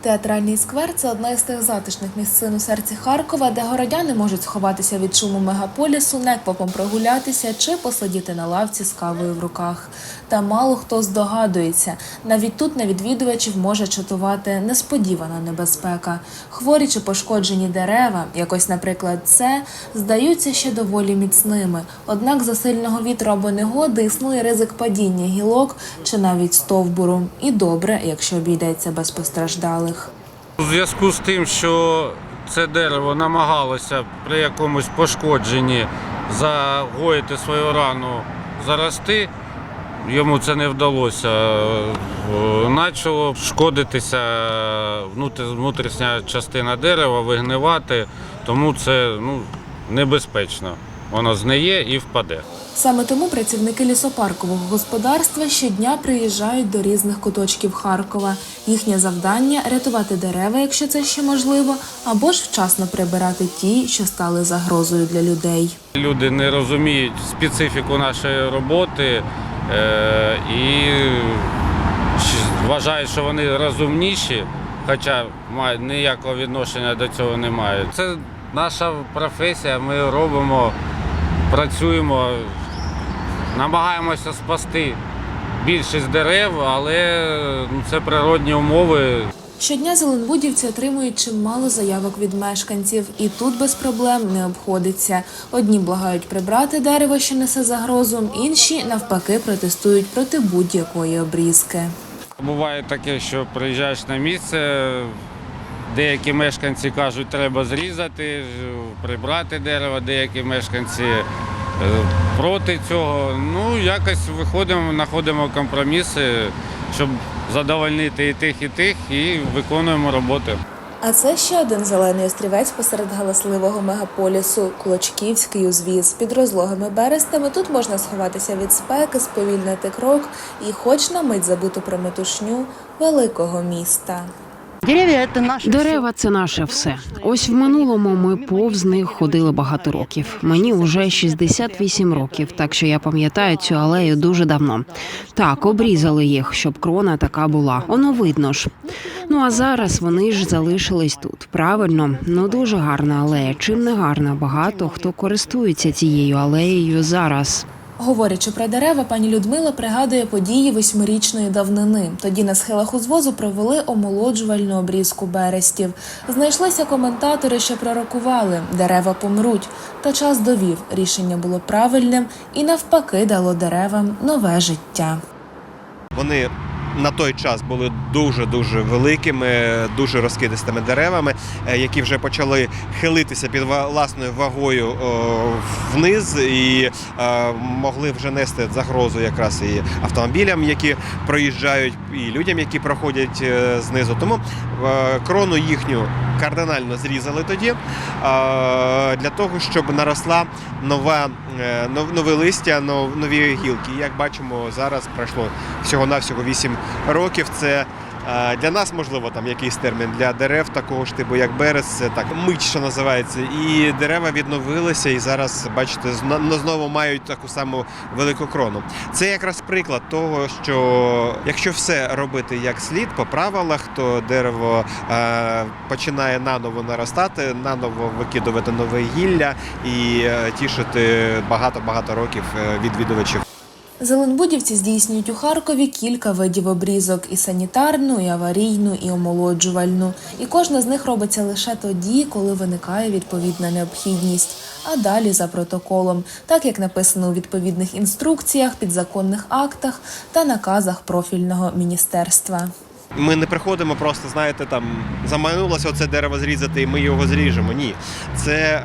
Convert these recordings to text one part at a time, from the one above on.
Театральний сквер це одна із тих затишних місцин у серці Харкова, де городяни можуть сховатися від шуму мегаполісу, неквапом прогулятися чи посидіти на лавці з кавою в руках. Та мало хто здогадується, навіть тут на відвідувачів може чатувати несподівана небезпека. Хворі чи пошкоджені дерева, якось, наприклад, це, здаються ще доволі міцними. Однак за сильного вітру або негоди існує ризик падіння гілок чи навіть стовбуру. І добре, якщо обійдеться без постраждалих. У зв'язку з тим, що це дерево намагалося при якомусь пошкодженні загоїти свою рану, зарости, йому це не вдалося. Е, Почало шкодитися внутрішня частина дерева, вигнивати, тому це ну, небезпечно. Воно знеє і впаде. Саме тому працівники лісопаркового господарства щодня приїжджають до різних куточків Харкова. Їхнє завдання рятувати дерева, якщо це ще можливо, або ж вчасно прибирати ті, що стали загрозою для людей. Люди не розуміють специфіку нашої роботи е, і вважають, що вони розумніші, хоча мають ніякого відношення до цього не мають. Це наша професія, ми робимо, працюємо, намагаємося спасти більшість дерев, але ну, це природні умови. Щодня зеленбудівці отримують чимало заявок від мешканців, і тут без проблем не обходиться. Одні благають прибрати дерево, що несе загрозу, інші навпаки протестують проти будь-якої обрізки. Буває таке, що приїжджаєш на місце, деякі мешканці кажуть, треба зрізати, прибрати дерево, деякі мешканці проти цього. Ну, якось виходимо, знаходимо компроміси, щоб задовольнити і тих, і тих, і виконуємо роботи. А це ще один зелений острівець посеред галасливого мегаполісу Кулачківський узвіз. Під розлогими берестами тут можна сховатися від спеки, сповільнити крок і, хоч на мить забути про метушню великого міста. Дерева це наше все. Ось в минулому ми повз них ходили багато років. Мені вже 68 років, так що я пам'ятаю цю алею дуже давно. Так, обрізали їх, щоб крона така була. Воно видно ж. Ну а зараз вони ж залишились тут. Правильно, ну дуже гарна алея. Чим не гарна? Багато хто користується цією алеєю зараз. Говорячи про дерева, пані Людмила пригадує події восьмирічної давнини. Тоді на схилах узвозу провели омолоджувальну обрізку берестів. Знайшлися коментатори, що пророкували, дерева помруть. Та час довів, рішення було правильним і навпаки дало деревам нове життя. Вони на той час були дуже дуже великими, дуже розкидистими деревами, е, які вже почали хилитися під власною вагою вниз і е, могли вже нести загрозу якраз і автомобілям, які проїжджають, і людям, які проходять е, знизу. Тому крону їхню кардинально зрізали тоді для того, щоб наросла нова е, нове листя, нов- нові гілки. Як бачимо, зараз пройшло всього-навсього 8 років. Це для нас, можливо, там якийсь термін для дерев такого ж типу, як берез, це так мить, що називається. І дерева відновилися, і зараз, бачите, ну, знову мають таку саму велику крону. Це якраз приклад того, що якщо все робити як слід по правилах, то дерево е, починає наново наростати, наново викидувати нове гілля і е, тішити багато-багато років е, відвідувачів. Зеленбудівці здійснюють у Харкові кілька видів обрізок: і санітарну, і аварійну, і омолоджувальну. І кожна з них робиться лише тоді, коли виникає відповідна необхідність. А далі за протоколом, так як написано у відповідних інструкціях, підзаконних актах та наказах профільного міністерства. Ми не приходимо просто, знаєте, там заманулося оце дерево зрізати, і ми його зріжемо. Ні, це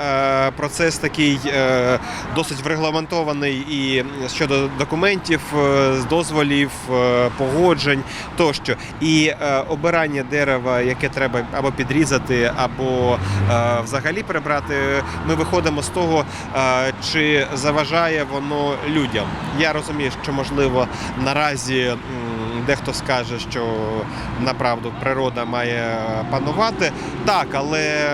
е, процес такий е, досить врегламентований і щодо документів, е, дозволів, е, погоджень тощо. І е, обирання дерева, яке треба або підрізати, або е, взагалі прибрати. Ми виходимо з того, е, чи заважає воно людям. Я розумію, що можливо наразі. Дехто скаже, що направду природа має панувати. Так, але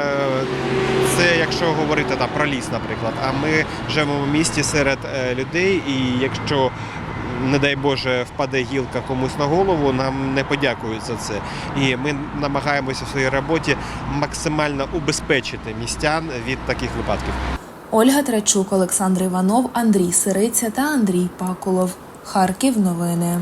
це якщо говорити там про ліс, наприклад. А ми живемо в місті серед е, людей, і якщо не дай Боже, впаде гілка комусь на голову, нам не подякують за це. І ми намагаємося в своїй роботі максимально убезпечити містян від таких випадків. Ольга Трачук, Олександр Іванов, Андрій Сириця та Андрій Пакулов. Харків новини.